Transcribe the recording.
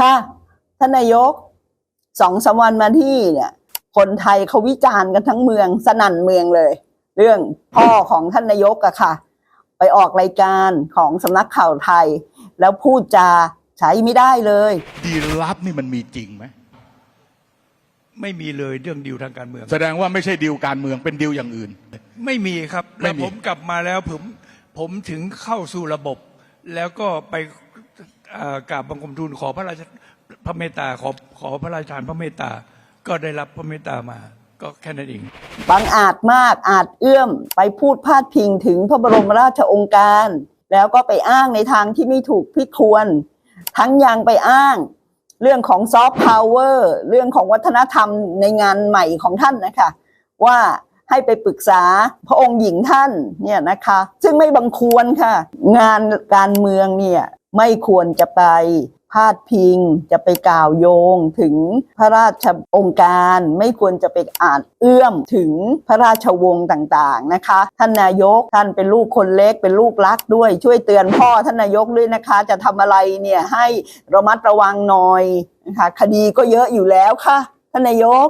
ค่ะท่านนายกสองสามวันมาที่เนี่ย คนไทยเขาวิจารณ์กันทั้งเมืองสนั่นเมืองเลย เรื่องพ่อของท่านนายกอะค่ะ ไปออกรายการของสำนักข่าวไทย แล้วพูดจาใช้ไม่ได้เลย ดีลับนี่มันมีจริงไหมไม่มีเลยเรื่องดีลทางการเมือง แสดงว่าไม่ใช่ดีลการเมืองเป็นดีลอย่างอื่น ไม่มีครับ ไม่แล้วผมกลับมาแล้วผม ผมถึงเข้าสู่ระบบ แล้วก็ไปกราบบังคมทูลขอพระราชพระเมตตาขอขอพระราชทานพระเมตตา ก็ได้รับพระเมตตามา ก็แค่นั้นเองบางอาจมากอาจเอื้อมไปพูดพาดพิงถึงพระบรมราชองค์การ แล้วก็ไปอ้างในทางที่ไม่ถูกพิควร ทั้งยังไปอ้างเรื่องของซอฟต์พาวเวอร์เรื่องของวัฒนธรรมในงานใหม่ของท่านนะคะ ว่า ให้ไปปรึกษาพระองค์หญิงท่านเนี่ยนะคะ ซึ่งไม่บังควรค่ะ งานการเมืองเนี่ยไม่ควรจะไปพาดพิงจะไปกล่าวโยงถึงพระราชองค์การไม่ควรจะไปอ่าจเอื้อมถึงพระราชวงศ์ต่างๆนะคะ ท่านนายกท่านเป็นลูกคนเล็กเป็นลูกรักด้วย ช่วยเตือนพ่อท่านนายกด้วยนะคะ จะทำอะไรเนี่ยให้ระมัดระวังหน่อยนะคะคดีก็เยอะอยู่แล้วค่ะท่านนายก